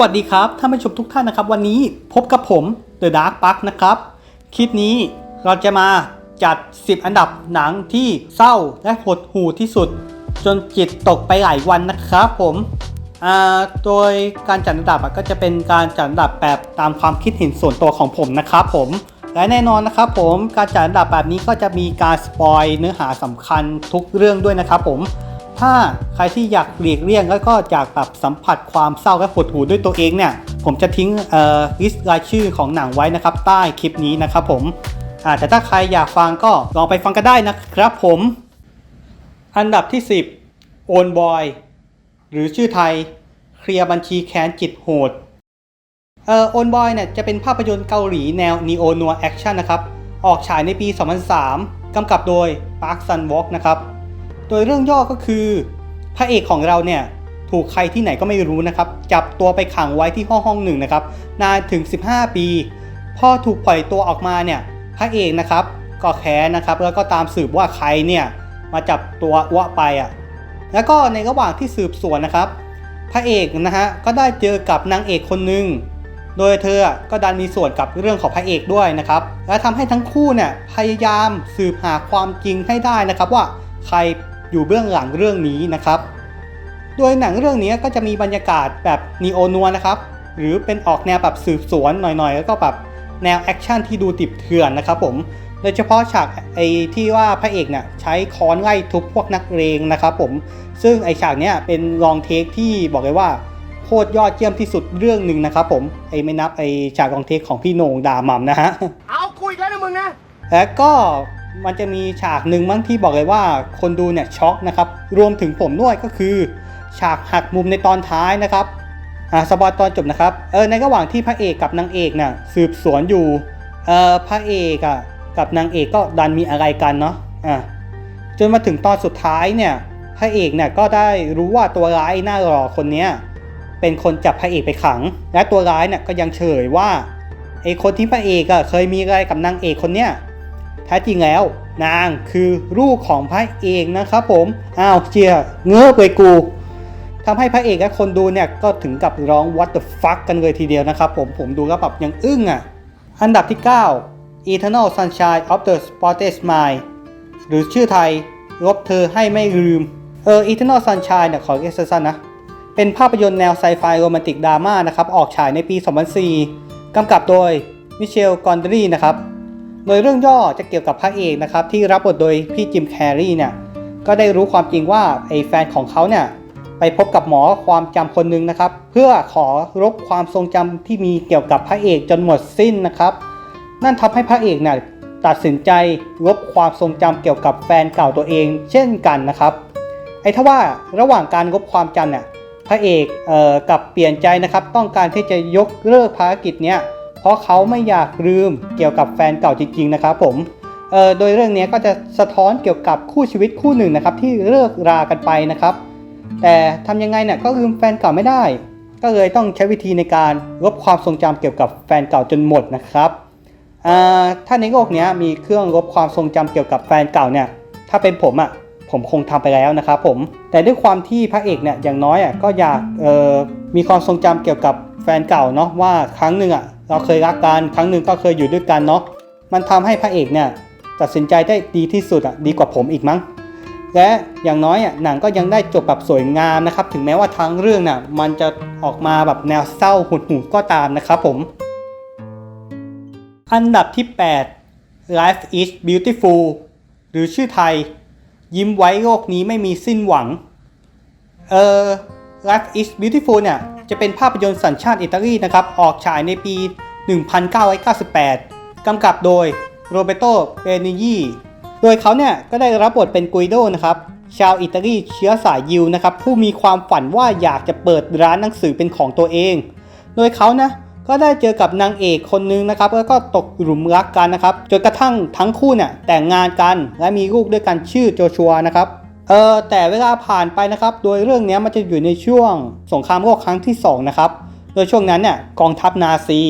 วัสดีครับท่านผู้ชมทุกท่านนะครับ วันนี้พบกับผม The Dark Park นะครับ คลิปนี้เราจะมาจัด 10 อันดับหนังที่เศร้าและหดหู่ที่สุด จนจิตตกไปหลายวันนะครับผมโดยการจัดอันดับก็จะเป็นการจัดอันดับแบบตามความคิดเห็นส่วนตัวของผมนะครับผมและแน่นอนนะครับผมการจัดอันดับแบบนี้ก็จะมีการสปอยเนื้อหาสำคัญทุกเรื่องด้วยนะครับผม ถ้าใครที่อยากหลีกเลี่ยง แล้วก็อยากแบบสัมผัสความเศร้าและหดหู่ด้วยตัวเองเนี่ย ผมจะทิ้งลิสต์รายชื่อของหนังไว้นะครับ ใต้คลิปนี้นะครับผมแต่ถ้าใครอยากฟังก็ลองไปฟังกันได้นะครับผม อันดับที่ 10โอนบอยหรือชื่อไทย เคลียร์บัญชีแค้นจิตโหดเอ่อโอนบอยเนี่ยจะเป็นภาพยนตร์เกาหลีแนว Neo Noir Action นนะครับ ออกฉายในปี 2003กำกับโดย Park Sun Wook นะครับ โดยเรื่องย่อก็คือ พระเอกของเราเนี่ยถูกใครที่ไหนก็ไม่รู้นะครับ จับตัวไปขังไว้ที่ห้องห้องหนึ่งนะครับ นานถึง 15 ปี พอถูกปล่อยตัวออกมาเนี่ยพระเอกนะครับก็แค้นนะครับ แล้วก็ตามสืบว่าใครเนี่ยมาจับตัวอ้วไปอะแล้วก็ในระหว่างที่สืบสวนนะครับ พระเอกนะฮะก็ได้เจอกับนางเอกคนหนึ่งโดยเธอก็ดันมีส่วนกับเรื่องของพระเอกด้วยนะครับ และทำให้ทั้งคู่เนี่ยพยายามสืบหาความจริงให้ได้นะครับว่าใคร อยู่เบื้องหลังเรื่องนี้นะครับ โดยหนังเรื่องนี้ก็จะมีบรรยากาศแบบนีโอนัวนะครับ หรือเป็นออกแนวแบบสืบสวนหน่อยๆ แล้วก็แบบแนวแอคชั่นที่ดูติดเถื่อนนะครับผมโดยเฉพาะฉากไอ้ที่ว่าพระเอกเนี่ยใช้ค้อนไล่ทุบพวกนักเลงนะครับผมซึ่งไอ้ฉากเนี้ยเป็นลองเทคที่บอกเลยว่าโคตรยอดเยี่ยมที่สุดเรื่องหนึ่งนะครับผมไอ้ไม่นับไอ้ฉากลองเทคของพี่โหน่งด่าหม่ำนะฮะเอาคุยกันนะมึงนะแล้วก็ มันจะมีฉากหนึ่งมั้งที่บอกเลยว่าคนดูเนี่ยช็อกนะครับ รวมถึงผมด้วยก็คือ ฉากหักมุมในตอนท้ายนะครับอ่าสปอยตอนจบนะครับเออในระหว่างที่พระเอกกับนางเอกน่ะสืบสวนอยู่เออพระเอกอะกับนางเอกก็ดันมีอะไรกันเนาะอะจนมาถึงตอนสุดท้ายเนี่ยพระเอกเนี่ยก็ได้รู้ว่าตัวร้ายหน้าหล่อคนเนี้ยเป็นคนจับพระเอกไปขัง และตัวร้ายเนี่ยก็ยังเฉยว่าไอคนที่พระเอกอะเคยมีอะไรกับนางเอกคนเนี้ย ท้จริงแล้ว นางคือลูกของพระเอกนะครับผม อ้าวเจียเงื้อบเลยกูทำให้พระเอกและคนดูเนี่ยก็ถึงกับร้อง what the fuck กันเลยทีเดียวนะครับผมผมดูแล้วแบบยังอึ้งอะ อันดับที่ 9 Eternal Sunshine of the Spotless Mind หรือชื่อไทยลบเธอให้ไม่ลืม เออ Eternal Sunshine เนี่ยขอเรียกสั้นๆนะ เป็นภาพยนตร์แนวไซไฟโรแมนติกดราม่านะครับ ออกฉายในปี 2004กำกับโดยมิเชล กอนดรีนะครับ โดยเรื่องย่อจะเกี่ยวกับพระเอกนะครับที่รับบทโดยพี่จิมแคร์รีเนี่ยก็ได้รู้ความจริงว่าไอ้แฟนของเขาเนี่ยไปพบกับหมอความจำคนหนึ่งนะครับ เพื่อขอรบความทรงจำที่มีเกี่ยวกับพระเอกจนหมดสิ้นนะครับ นั่นทำให้พระเอกเนี่ยตัดสินใจลบความทรงจำเกี่ยวกับแฟนเก่าตัวเอง เช่นกันนะครับ ไอ้ทว่าระหว่างการลบความจำเนี่ยพระเอกเอ่อกลับเปลี่ยนใจนะครับ ต้องการที่จะยกเลิกภารกิจเนี้ย เพราะเขาไม่อยากลืมเกี่ยวกับแฟนเก่าจริงๆนะครับผมเอ่อโดยเรื่องนี้ก็จะสะท้อนเกี่ยวกับคู่ชีวิตคู่หนึ่งนะครับที่เลิกรากันไปนะครับ แต่ทำยังไงเนี่ยก็ลืมแฟนเก่าไม่ได้ ก็เลยต้องใช้วิธีในการลบความทรงจำเกี่ยวกับแฟนเก่าจนหมดนะครับถ้าในโลกนี้มีเครื่องลบความทรงจำเกี่ยวกับแฟนเก่าเนี่ยถ้าเป็นผมอะ่ะผมคงทำไปแล้วนะครับผมแต่ด้วยความที่พระเอกเนี่ยอย่างน้อยอะ่ะก็อยากมีความทรงจำเกี่ยวกับแฟนเก่าเนาะว่าครั้งหนึ่งอะ เราเคยรักกันครั้งหนึ่งก็เคยอยู่ด้วยกันเนาะมันทำให้พระเอกเนี่ยตัดสินใจได้ดีที่สุดอะดีกว่าผมอีกมั้ง และอย่างน้อยอะหนังก็ยังได้จบแบบสวยงามนะครับ ถึงแม้ว่าทั้งเรื่องน่ะมันจะออกมาแบบแนวเศร้าหดหู่ก็ตามนะครับผม อันดับที่ 8 Life is Beautiful หรือชื่อไทย ยิ้มไว้โลกนี้ไม่มีสิ้นหวัง เออ Life is Beautiful เนี่ย จะเป็นภาพยนตร์สัญชาติอิตาลีนะครับ ออกฉายในปี 1998 กำกับโดยโรเบโต เบนิยีโดยเขาเนี่ยก็ได้รับบทเป็นกุยโดนะครับ ชาวอิตาลีเชื้อสายยิวนะครับ ผู้มีความฝันว่าอยากจะเปิดร้านหนังสือเป็นของตัวเอง โดยเขานะก็ได้เจอกับนางเอกคนนึงนะครับ แล้วก็ตกหลุมรักกันนะครับ จนกระทั่งทั้งคู่เนี่ยแต่งงานกันและมีลูกด้วยกันชื่อโจชัวนะครับ เออแต่เวลาผ่านไปนะครับ โดยเรื่องนี้มันจะอยู่ในช่วงสงครามโลกครั้งที่สองนะครับ โดยช่วงนั้นเนี่ยกองทัพนาซี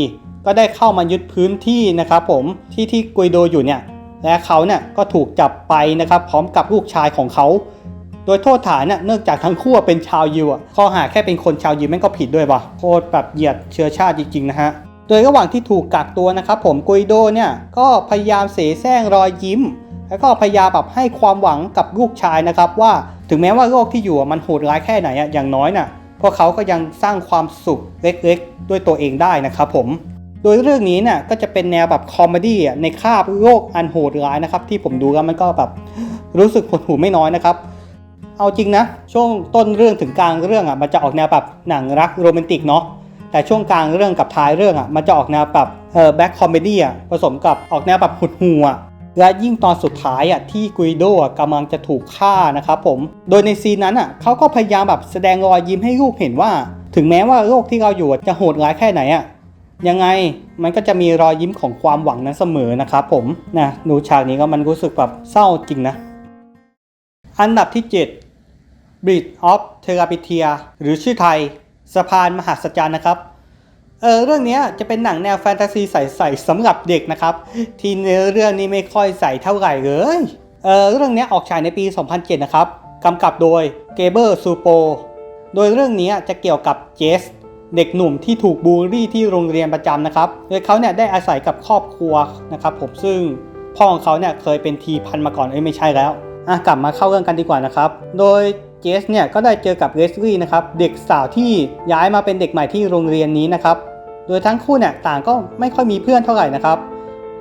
ก็ได้เข้ามายึดพื้นที่นะครับผมที่ที่กุยโดอยู่เนี่ยและเขาเนี่ยก็ถูกจับไปนะครับพร้อมกับลูกชายของเขา โดยโทษฐานเนี่ยเนื่องจากทั้งคู่เป็นชาวยิวอะข้อหาแค่เป็นคนชาวยิวแม่งก็ผิดด้วยว่ะโคตรแบบเหยียดเชื้อชาติจริงๆนะฮะโดยระหว่างที่ถูกกักตัวนะครับผมกุยโดเนี่ยก็พยายามเสแสร้งรอยยิ้ม แล้วก็พยายามแบบให้ความหวังกับลูกชายนะครับว่าถึงแม้ว่าโลกที่อยู่มันโหดร้ายแค่ไหนอะอย่างน้อยน่ะพวกเขาก็ยังสร้างความสุขเล็กๆ ด้วยตัวเองได้นะครับผม โดยเรื่องนี้เนี่ยก็จะเป็นแนวแบบคอมเมดี้ในคาบโลกอันโหดร้ายนะครับ ที่ผมดูแล้วมันก็แบบรู้สึกหดหู่ไม่น้อยนะครับ เอาจริงนะ ช่วงต้นเรื่องถึงกลางเรื่องอะมันจะออกแนวแบบหนังรักโรแมนติกเนาะแต่ช่วงกลางเรื่องกับท้ายเรื่องอะมันจะออกแนวแบบเออแบ็คคอมเมดี้อะผสมกับออกแนวแบบหดหู่อะ และยิ่งตอนสุดท้ายอะที่กุยโดะกำลังจะถูกฆ่านะครับผม โดยในซีนนั้นอะเขาก็พยายามแบบแสดงรอยยิ้มให้ลูกเห็นว่า ถึงแม้ว่าโลกที่เราอยู่จะโหดร้ายแค่ไหนอะยังไงมันก็จะมีรอยยิ้มของความหวังนั้นเสมอนะครับผมนะดูฉากนี้ก็มันรู้สึกแบบเศร้าจริงนะ อันดับที่ 7 Bridge of t h e r a p i t i a หรือชื่อไทยสะพานมหัศจรรย์นะครับ เออเรื่องนี้จะเป็นหนังแนวแฟนตาซีใสๆสำหรับเด็กนะครับ ที่เนื้อเรื่องนี้ไม่ค่อยใสเท่าไหร่เลยเออเรื่องนี้ออกฉายในปี 2007 นะครับกำกับโดยเกเบอร์ซูโปโดยเรื่องนี้จะเกี่ยวกับเจสเด็กหนุ่มที่ถูกบูลลี่ที่โรงเรียนประจำนะครับ โดยเขาเนี่ยได้อาศัยกับครอบครัวนะครับผมซึ่งพ่อของเขาเนี่ยเคยเป็นทีพันมาก่อนเอ้ยไม่ใช่แล้วอะกลับมาเข้าเรื่องกันดีกว่านะครับ โดยเจสเนี่ยก็ได้เจอกับเลสลี่นะครับเด็กสาวที่ย้ายมาเป็นเด็กใหม่ที่โรงเรียนนี้นะครับ โดยทั้งคู่เนี่ยต่างก็ไม่ค่อยมีเพื่อนเท่าไหร่นะครับ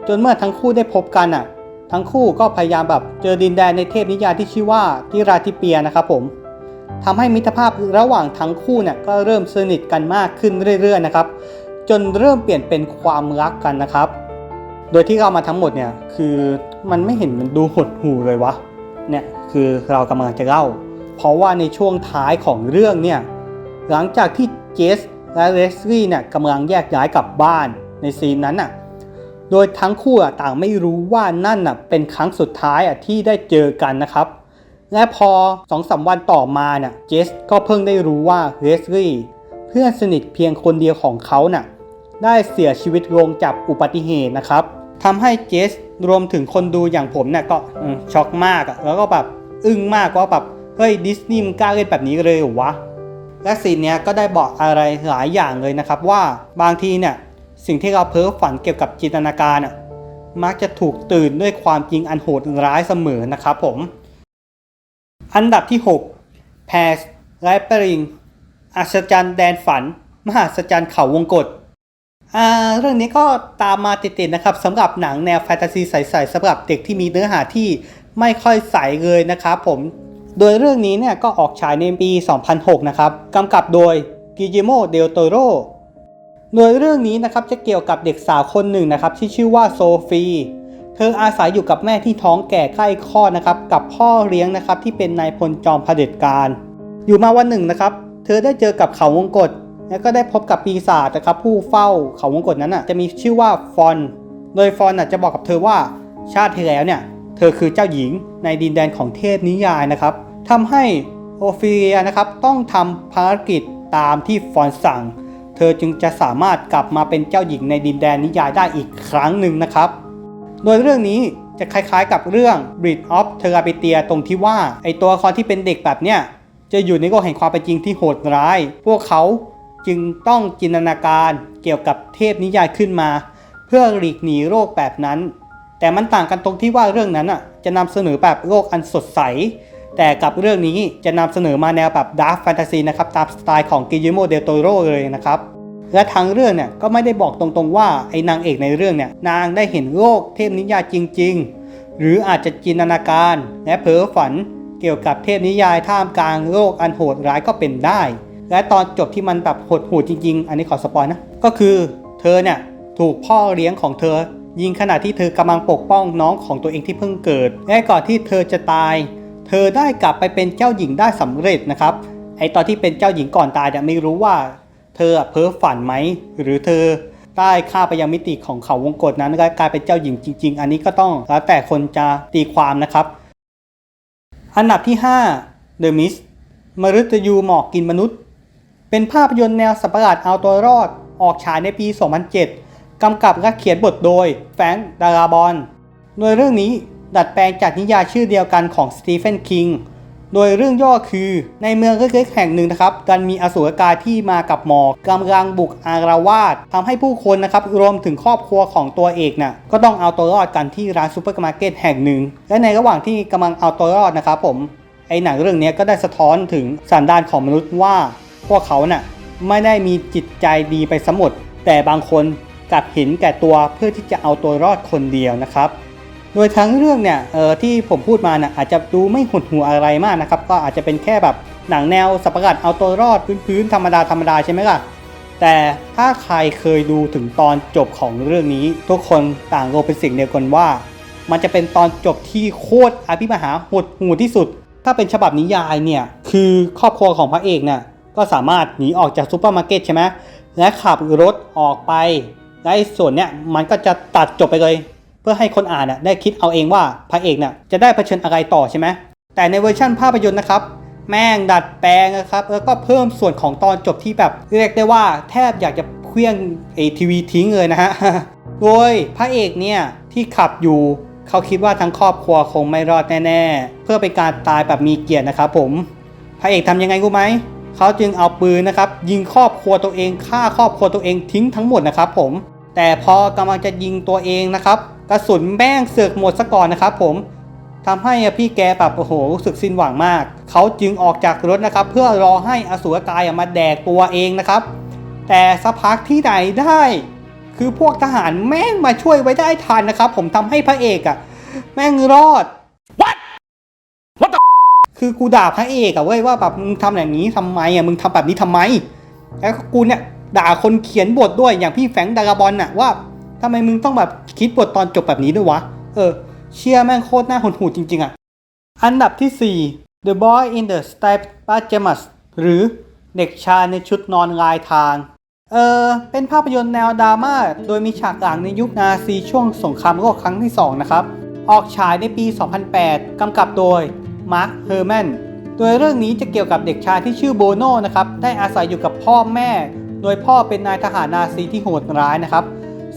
จนเมื่อทั้งคู่ได้พบกันอะ ทั้งคู่ก็พยายามแบบเจอดินแดนในเทพนิยายที่ชื่อว่าทิราทิเปียนะครับผมทำให้มิตรภาพระหว่างทั้งคู่เนี่ยก็เริ่มสนิทกันมากขึ้นเรื่อยๆนะครับ จนเริ่มเปลี่ยนเป็นความรักกันนะครับ โดยที่เรามาทั้งหมดเนี่ยคือมันไม่เห็นมันดูหดหู่เลยวะเนี่ยคือเรากำลังจะเล่า เพราะว่าในช่วงท้ายของเรื่องเนี่ยหลังจากที่เจส และเลสลี่เนี่ยกำลังแยกย้ายกลับบ้านในซีนนั้นน่ะโดยทั้งคู่อะต่างไม่รู้ว่านั่นน่ะเป็นครั้งสุดท้ายอะที่ได้เจอกันนะครับ และพอสองสามวันต่อมาเนี่ยเจสก็เพิ่งได้รู้ว่าเลสลี่เพื่อนสนิทเพียงคนเดียวของเขาน่ะได้เสียชีวิตลงจากอุบัติเหตุนะครับทำให้เจสรวมถึงคนดูอย่างผมเนี่ยก็ช็อกมากแล้วก็แบบอึ้งมากว่าแบบเฮ้ยดิสนีย์มันกล้าเล่นแบบนี้เลยเหรอวะ และซีนเนี้ยก็ได้บอกอะไรหลายอย่างเลยนะครับว่าบางทีเนี่ยสิ่งที่เราเพ้อฝันเกี่ยวกับจินตนาการอะมักจะถูกตื่นด้วยความจริงอันโหดร้ายเสมอนะครับผม อันดับที่ 6 แพสไลเปริงอัศจรรย์แดนฝัน มหัศจรรย์เขาวงกฏอ่าเรื่องนี้ก็ตามมาติดๆนะครับสำหรับหนังแนวแฟนตาซีใสๆสำหรับเด็กที่มีเนื้อหาที่ไม่ค่อยใสเลยนะครับผม โดยเรื่องนี้เนี่ยก็ออกฉายในปี 2006 นะครับกำกับโดยกิจิโมเดลโตโรโดยเรื่องนี้นะครับจะเกี่ยวกับเด็กสาวคนหนึ่งนะครับที่ชื่อว่าโซฟีเธออาศัยอยู่กับแม่ที่ท้องแก่ใกล้คลอดนะครับกับพ่อเลี้ยงนะครับที่เป็นนายพลจอมเผด็จการ อยู่มาวันหนึ่งนะครับ เธอได้เจอกับเขาวงกฏแล้วก็ได้พบกับปีศาจนะครับผู้เฝ้าเขาวงกฏนั้นอะจะมีชื่อว่าฟอน โดยฟอนอะจะบอกกับเธอว่าชาติที่แล้วเนี่ยเธอคือเจ้าหญิงในดินแดนของเทพนิยายนะครับ ทำให้โอฟิเลียนะครับต้องทำภารกิจตามที่ฟอนสั่ง เธอจึงจะสามารถกลับมาเป็นเจ้าหญิงในดินแดนนิยายได้อีกครั้งหนึ่งนะครับ โดยเรื่องนี้จะคล้ายๆกับเรื่อง b r i d of t h e r a p i t i a ตรงที่ว่า ไอตัวละครที่เป็นเด็กแบบเนี้ยจะอยู่ในโลกแห่งความเป็นจริงที่โหดร้าย พวกเขาจึงต้องจินตนาการเกี่ยวกับเทพนิยายขึ้นมา เพื่อหลีกหนีโรคแบบนั้น แต่มันต่างกันตรงที่ว่าเรื่องนั้นอะจะนำเสนอแบบโลกอันสดใส แต่กับเรื่องนี้จะนำเสนอมาแนวแบบดาร์ f แฟนตาซีนะครับตามสไตล์ของกิจิโมเดลโตโรเลยนะครับและทางเรื่องเนี่ยก็ไม่ได้บอกตรงๆว่าไอ้นางเอกในเรื่องเนี่ยนางได้เห็นโลกเทพนิยายจริง ๆ หรืออาจจะจินตนาการและเพ้อฝันเกี่ยวกับเทพนิยายท่ามกลางโลกอันโหดร้ายก็เป็นได้ และตอนจบที่มันแบบหดหูจริง ๆ อันนี้ขอสปอยนะ ก็คือเธอเนี่ยถูกพ่อเลี้ยงของเธอ ยิงขณะที่เธอกำลังปกป้องน้องของตัวเองที่เพิ่งเกิด และก่อนที่เธอจะตาย เธอได้กลับไปเป็นเจ้าหญิงได้สำเร็จนะครับ ไอตอนที่เป็นเจ้าหญิงก่อนตายเนี่ยไม่รู้ว่า เธอเพ้อฝันไหมหรือเธอได้ข้าไปยังมิติของเขาวงกฏนั้นกลายเป็นเจ้าหญิงจริง ๆ อันนี้ก็ต้องแล้วแต่คนจะตีความนะครับ อันดับที่5 The Mist มฤตยูหมอกกินมนุษย์ เป็นภาพยนตร์แนวสัตว์ปหลาดเอาตัวรอดออกฉายในปี 2007 กำกับและเขียนบทโดยแฟรงค์ดาราบอนโดยเรื่องนี้ ดัดแปลงจากนิยายชื่อเดียวกันของสตีเฟนคิง โดยเรื่องย่อคือในเมืองเล็กๆแห่งหนึ่งนะครับดันมีอสูรกายที่มากับหมอกกำลังบุกอารวาสทำให้ผู้คนนะครับรวมถึงครอบครัวของตัวเอกน่ะก็ต้องเอาตัวรอดกันที่ร้านซูเปอร์มาร์เก็ตแห่งหนึ่ง และในระหว่างที่กำลังเอาตัวรอดนะครับผมไอหนังเรื่องนี้ก็ได้สะท้อนถึงสันดานของมนุษย์ว่า พวกเขาน่ะไม่ได้มีจิตใจดีไปสมดแต่บางคนกลับเห็นแก่ตัวเพื่อที่จะเอาตัวรอดคนเดียวนะครับ โดยทั้งเรื่องเนี่ยเออที่ผมพูดมาน่ะอาจจะดูไม่หดหูอะไรมากนะครับ ก็อาจจะเป็นแค่แบบหนังแนวสัประกัดเอาตัวรอดพื้นๆธรรมดาธรรมดาใช่ไหมล่ะแต่ถ้าใครเคยดูถึงตอนจบของเรื่องนี้ ทุกคนต่างโรเป็นสิ่งเดียวกันว่า มันจะเป็นตอนจบที่โคตรอภิมหาหดหูที่สุด ถ้าเป็นฉบับนิยายเนี่ยคือครอบครัวของพระเอกเนี่ยก็สามารถหนีออกจากซูเปอร์มาร์เก็ตใช่ไหมและขับรถออกไปและส่วนเนี่ยมันก็จะตัดจบไปเลย เพื่อให้คนอ่านน่ะได้คิดเอาเองว่าพระเอกน่ะจะได้เผชิญอะไรต่อใช่ไหมแต่ในเวอร์ชั่นภาพยนตร์นะครับแม่งดัดแปลงนะครับแล้วก็เพิ่มส่วนของตอนจบที่แบบเรียกได้ว่าแทบอยากจะเคลื่องไอทีวีทิ้งเลยนะฮะโดยพระเอกเนี่ยที่ขับอยู่เขาคิดว่าทั้งครอบครัวคงไม่รอดแน่ๆ เพื่อเป็นการตายแบบมีเกียรตินะครับผมพระเอกทำยังไงรู้ไหมเขาจึงเอาปืนนะครับยิงครอบครัวตัวเองฆ่าครอบครัวตัวเองทิ้งทั้งหมดนะครับผมแต่พอกำลังจะยิงตัวเองนะครับ กระสุนแม่งเสือกหมดซะก่อนนะครับผมทำให้พี่แกแบบโอ้โหรู้สึกสิ้นหวังมาก เขาจึงออกจากรถนะครับ เพื่อรอให้อสูรกายมาแดกตัวเองนะครับ แต่สักพักที่ไหนได้ คือพวกทหารแม่งมาช่วยไว้ได้ทันนะครับ ผมทำให้พระเอกอะแม่งรอดคือกูด่าพระเอกอะเว้ยว่าแบบมึงทำอย่างนี้ทำไมอะมึงทำแบบนี้ทำไม แล้วก็กูเนี่ยด่าคนเขียนบทด้วยอย่างพี่แฟรงค์ดารากอนน่ะว่า ทำไมมึงต้องแบบคิดบทตอนจบแบบนี้ด้วยวะ เออ เชียแม่งโคตรหน่าหดหูจริงๆอะอันดับที่ 4 The Boy in the Striped Pajamas หรือเด็กชายในชุดนอนลายทาง เออ เป็นภาพยนตร์แนวดราม่า โดยมีฉากหลังในยุคนาซีช่วงสงครามโลกครั้งที่ 2 นะครับ ออกฉายในปี 2008 กำกับโดยมาร์ค เฮอร์แมน โดยเรื่องนี้จะเกี่ยวกับเด็กชายที่ชื่อโบโน่นะครับ ได้อาศัยอยู่กับพ่อแม่ โดยพ่อเป็นนายทหารนาซีที่โหดร้ายนะครับ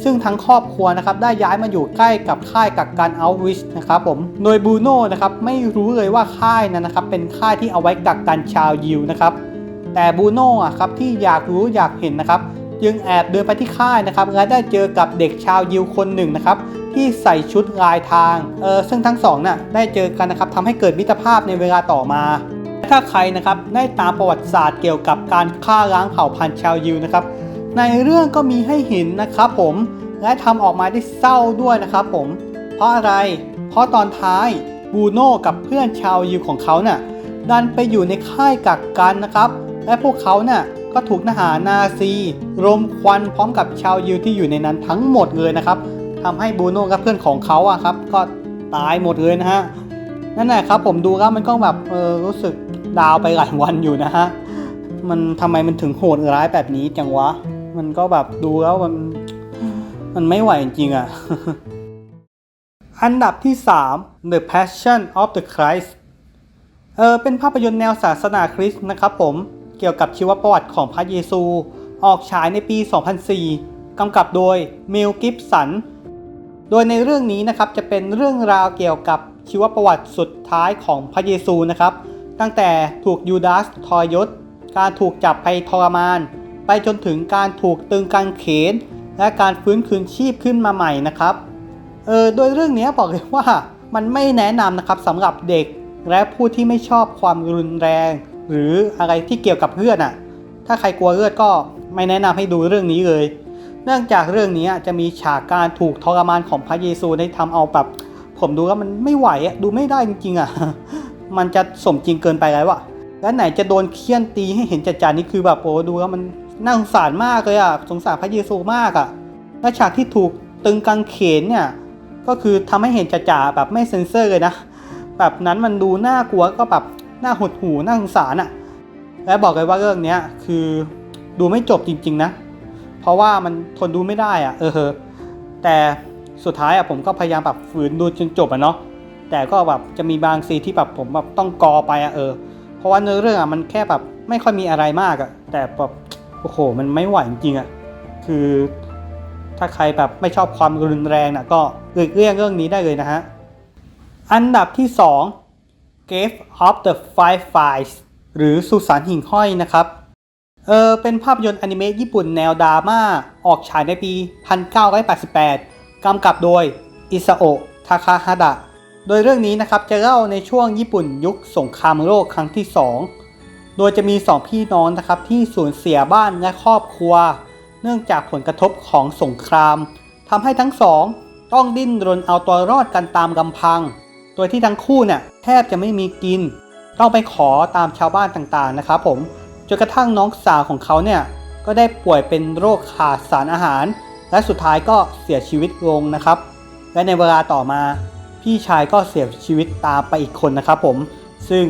ซึ่งทั้งครอบครัวนะครับได้ย้ายมาอยู่ใกล้กับค่ายกักกันอัลวิชนะครับผมโดยบูโน่นะครับไม่รู้เลยว่าค่ายนั้นนะครับเป็นค่ายที่เอาไว้กักกันชาวยิวนะครับแต่บูโน่อะครับที่อยากรู้อยากเห็นนะครับจึงแอบเดินไปที่ค่ายนะครับและได้เจอกับเด็กชาวยิวคนหนึ่งนะครับที่ใส่ชุดลายทางเออซึ่งทั้งสองน่ะได้เจอกันนะครับทำให้เกิดมิตรภาพในเวลาต่อมาถ้าใครนะครับได้ตามประวัติศาสตร์เกี่ยวกับการฆ่าล้างเผ่าพันธุ์ชาวยิวนะครับ ในเรื่องก็มีให้เห็นนะครับผมและทำออกมาได้เศร้าด้วยนะครับผม เพราะอะไร เพราะตอนท้ายบูโน่กับเพื่อนชาวยิวของเขาน่ะดันไปอยู่ในค่ายกักกันนะครับ และพวกเขาน่ะก็ถูกทหารนาซีรมควันพร้อมกับชาวยิวที่อยู่ในนั้นทั้งหมดเลยนะครับทำให้บูโน่กับเพื่อนของเขาอะครับ ก็ตายหมดเลยนะฮะนั่นแหละครับผมดูแล้วมันก็แบบเออรู้สึกดาวไปหลายวันอยู่นะฮะมันทำไมมันถึงโหดร้ายแบบนี้จังวะ มันก็แบบดูแล้วมันมันไม่ไหวจริงๆอะอันดับที่ 3 The Passion of the Christ เออเป็นภาพยนตร์แนวศาสนาคริสต์นะครับผม เกี่ยวกับชีวประวัติของพระเยซู ออกฉายในปี 2004 กำกับโดยเมลกิฟสัน โดยในเรื่องนี้นะครับจะเป็นเรื่องราวเกี่ยวกับชีวประวัติสุดท้ายของพระเยซูนะครับ ตั้งแต่ถูกยูดาสทรยศ การถูกจับไปทรมาน ไปจนถึงการถูกตึงกางเขน และการฟื้นคืนชีพขึ้นมาใหม่นะครับเออโดยเรื่องนี้บอกเลยว่ามันไม่แนะนำนะครับสำหรับเด็กและผู้ที่ไม่ชอบความรุนแรง หรืออะไรที่เกี่ยวกับเลือดอะ ถ้าใครกลัวเลือดก็ไม่แนะนำให้ดูเรื่องนี้เลย เนื่องจากเรื่องนี้จะมีฉากการถูกทรมานของพระเยซูได้ทำเอาแบบผมดูแล้วมันไม่ไหวอะดูไม่ได้จริงๆอะมันจะสมจริงเกินไปแล้วอะและไหนจะโดนเคี่ยนตีให้เห็นจัดๆนี่คือแบบโอ้ดูแล้วมัน น่าสงสารมากเลยอะสงสารพระเยซูมากอะและฉากที่ถูกตึงกางเขนเนี่ยก็คือทำให้เห็นจ่าๆแบบไม่เซ็นเซอร์เลยนะแบบนั้นมันดูน่ากลัวก็แบบน่าหดหูน่าสงสารอะ และบอกเลยว่าเรื่องเนี้ยคือดูไม่จบจริงๆนะ เพราะว่ามันทนดูไม่ได้อะ เออแต่สุดท้ายอะผมก็พยายามแบบฝืนดูจนจบอะเนาะแต่ก็แบบจะมีบางซีที่แบบผมแบบต้องกอไปอะเออ เพราะว่าเนื้อเรื่องอะมันแค่แบบไม่ค่อยมีอะไรมากอะแต่แบบ โอ้โห มันไม่ไหวจริงๆอะ่ะ คือถ้าใครแบบไม่ชอบความรุนแรงนะก็หลีกเลี่ยงเรื่องนี้ได้เลยนะฮะ อันดับที่ 2 Grave of the Fireflies หรือสุสานหิ่งห้อยนะครับ เออเป็นภาพยนตร์อนิเมะญี่ปุ่นแนวดราม่า ออกฉายในปี 1988 กำกับโดยอิซาโอะทาคาฮาดะ โดยเรื่องนี้นะครับจะเล่าในช่วงญี่ปุ่นยุคสงครามโลกครั้งที่ 2 โดยจะมี 2 พี่น้องนะครับที่สูญเสียบ้านและครอบครัว เนื่องจากผลกระทบของสงครามทำให้ทั้งสองต้องดิ้นรนเอาตัวรอดกันตามลำพัง โดยที่ทั้งคู่เนี่ยแทบจะไม่มีกิน ต้องไปขอตามชาวบ้านต่างๆนะครับผมจนกระทั่งน้องสาวของเขาเนี่ยก็ได้ป่วยเป็นโรคขาดสารอาหาร และสุดท้ายก็เสียชีวิตลงนะครับ และในเวลาต่อมา พี่ชายก็เสียชีวิตตามไปอีกคนนะครับผมซึ่ง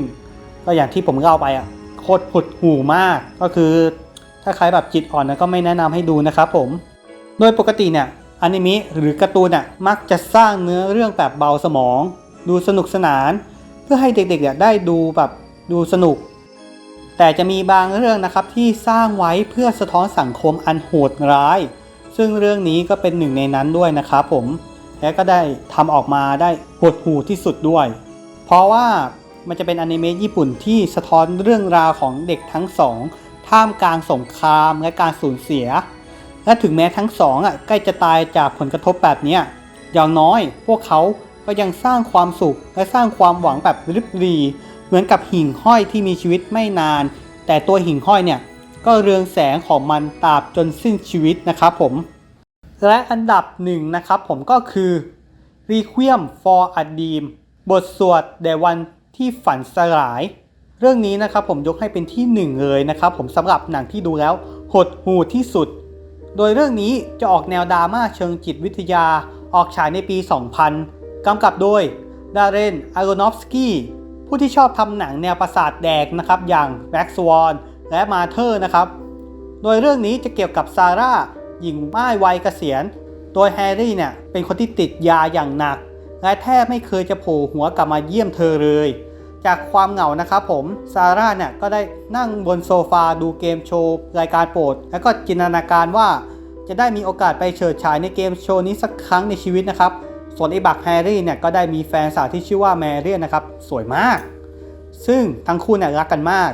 ก็อย่างที่ผมเล่าไปอะ โคตรผุดหูมาก ก็คือถ้าใครแบบจิตอ่อนนะก็ไม่แนะนำให้ดูนะครับผม โดยปกติเนี่ยอนิเมะหรือการ์ตูนน่ะมักจะสร้างเนื้อเรื่องแบบเบาสมอง ดูสนุกสนาน เพื่อให้เด็กๆเนี่ยได้ดูแบบดูสนุก แต่จะมีบางเรื่องนะครับที่สร้างไว้เพื่อสะท้อนสังคมอันโหดร้าย ซึ่งเรื่องนี้ก็เป็นหนึ่งในนั้นด้วยนะครับผมและก็ได้ทำออกมาได้หดหูที่สุดด้วย เพราะว่า มันจะเป็นอนิเมะญี่ปุ่นที่สะท้อนเรื่องราวของเด็กทั้งสองท่ามกลางสงครามและการสูญเสีย และถึงแม้ทั้งสองอะใกล้จะตายจากผลกระทบแบบนี้อย่างน้อยพวกเขาก็ยังสร้างความสุขและสร้างความหวังแบบริบหรี เหมือนกับหิ่งห้อยที่มีชีวิตไม่นาน แต่ตัวหิ่งห้อยเนี่ยก็เรืองแสงของมันตราบจนสิ้นชีวิตนะครับผม และอันดับหนึ่งนะครับผมก็คือ Requiem for a Dream บทสวดแด่วัน ที่ฝันสลาย เรื่องนี้นะครับผมยกให้เป็นที่หนึ่งเลยนะครับผมสำหรับหนังที่ดูแล้วหดหูที่สุด โดยเรื่องนี้จะออกแนวดราม่าเชิงจิตวิทยาออกฉายในปี 2000 กำกับโดยดาเรนอารอนอฟสกี้ผู้ที่ชอบทำหนังแนวประสาทแดกนะครับอย่าง Black Swan และ m a r t h e r นะครับ โดยเรื่องนี้จะเกี่ยวกับซาร่าหญิงม่ายวัยเกษียณ โดยแฮร์รี่เนี่ยเป็นคนที่ติดยาอย่างหนัก และแทบไม่เคยจะโผล่หัวกลับมาเยี่ยมเธอเลย จากความเหงานะครับผม ซาร่าเนี่ยก็ได้นั่งบนโซฟาดูเกมโชว์รายการโปรด แล้วก็จินตนาการว่าจะได้มีโอกาสไปเฉิดฉายในเกมโชว์นี้สักครั้งในชีวิตนะครับ ส่วนไอ้บักแฮร์รี่เนี่ยก็ได้มีแฟนสาวที่ชื่อว่าแมรี่นะครับ สวยมาก ซึ่งทั้งคู่เนี่ยรักกันมาก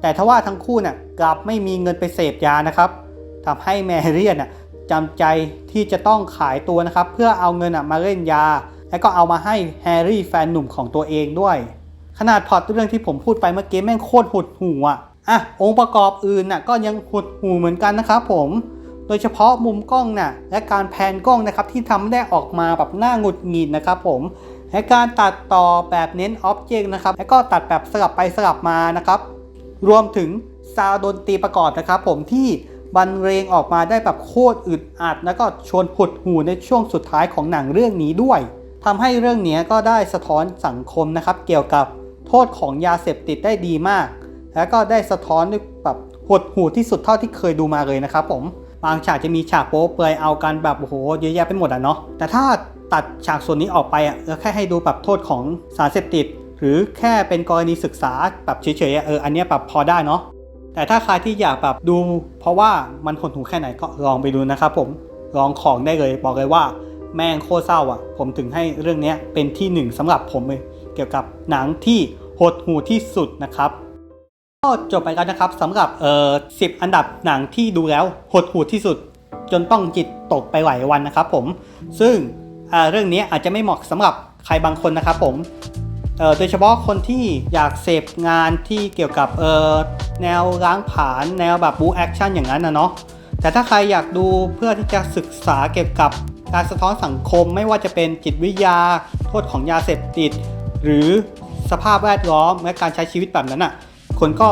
แต่ทว่าทั้งคู่เนี่ยกลับไม่มีเงินไปเสพยานะครับทำให้แมรี่น่ะจำใจที่จะต้องขายตัวนะครับ เพื่อเอาเงินมาเล่นยา และก็เอามาให้แฮร์รี่แฟนหนุ่มของตัวเองด้วย ขนาดพอตเรื่องที่ผมพูดไปเมื่อกี้แม่งโคตรหดหูอะอะองค์ประกอบอื่นน่ะก็ยังหดหูเหมือนกันนะครับผม โดยเฉพาะมุมกล้องน่ะและการแพนกล้องนะครับที่ทำได้ออกมาแบบหน้าหงุดหงิดนะครับผมและการตัดต่อแบบเน้นอ็อบเจกต์นะครับแล้วก็ตัดแบบสลับไปสลับมานะครับ รวมถึงซาวด์ดนตรีประกอบนะครับผมที่บรรเลงออกมาได้แบบโคตรอึดอัด แล้วก็ชวนหดหูในช่วงสุดท้ายของหนังเรื่องนี้ด้วย ทำให้เรื่องนี้ก็ได้สะท้อนสังคมนะครับ เกี่ยวกับโทษของยาเสพติดได้ดีมาก แล้วก็ได้สะท้อนด้วยแบบหดหูที่สุดเท่าที่เคยดูมาเลยนะครับผมบางฉากจะมีฉากโป๊เปลือยเอากันแบบโอ้โหเยอะแยะไปหมดอะเนาะแต่ถ้าตัดฉากส่วนนี้ออกไปอะแล้วแค่ให้ดูแบบโทษของสารเสพติด หรือแค่เป็นกรณีศึกษาแบบเฉยๆอะเอออันนี้แบบพอได้เนาะแต่ถ้าใครที่อยากแบบดู เพราะว่ามันหดหูแค่ไหนก็ลองไปดูนะครับผมลองของได้เลยบอกเลยว่า แม่งโคตรเศร้าอะ ผมถึงให้เรื่องนี้เป็นที่หนึ่งสำหรับผมเลยเกี่ยวกับหนังที่หดหูที่สุดนะครับก็จบไปกันนะครับสำหรับเอ่อสิอันดับหนังที่ดูแล้วหดหูที่สุด จนต้องจิตตกไปหลายวันนะครับผม ซึ่งอ่าเรื่องนี้อาจจะไม่เหมาะสำหรับใครบางคนนะครับผมโดยเฉพาะคนที่อยากเสพงานที่เกี่ยวกับเอ่อแนวล้างผลาญแนวแบบบูแอคชั่นอย่างนั้นนะเนาะแต่ถ้าใครอยากดูเพื่อที่จะศึกษาเกี่ยวกับ การสะท้อนสังคมไม่ว่าจะเป็นจิตวิทยา โทษของยาเสพติด หรือสภาพแวดล้อมและการใช้ชีวิตแบบนั้นอะคนก็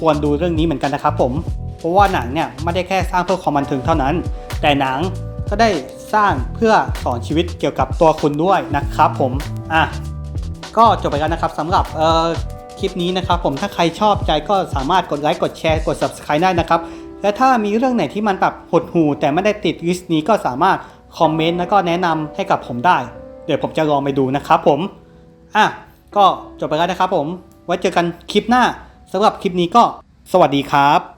ควรดูเรื่องนี้เหมือนกันนะครับผม เพราะว่าหนังเนี่ยไม่ได้แค่สร้างเพื่อความบันเทิงเท่านั้น แต่หนังก็ได้สร้างเพื่อสอนชีวิตเกี่ยวกับตัวคุณด้วยนะครับผม อะ ก็จบไปแล้วนะครับสำหรับเอ่อคลิปนี้นะครับผม ถ้าใครชอบใจก็สามารถกดไลค์ กดแชร์ กด subscribe ได้นะครับ และถ้ามีเรื่องไหนที่มันแบบหดหูแต่ไม่ได้ติดลิสต์นี้ก็สามารถ คอมเมนต์แล้วก็แนะนำให้กับผมได้ เดี๋ยวผมจะลองไปดูนะครับผม อะ ก็จบไปแล้วนะครับผม ไว้เจอกันคลิปหน้าสำหรับคลิปนี้ก็สวัสดีครับ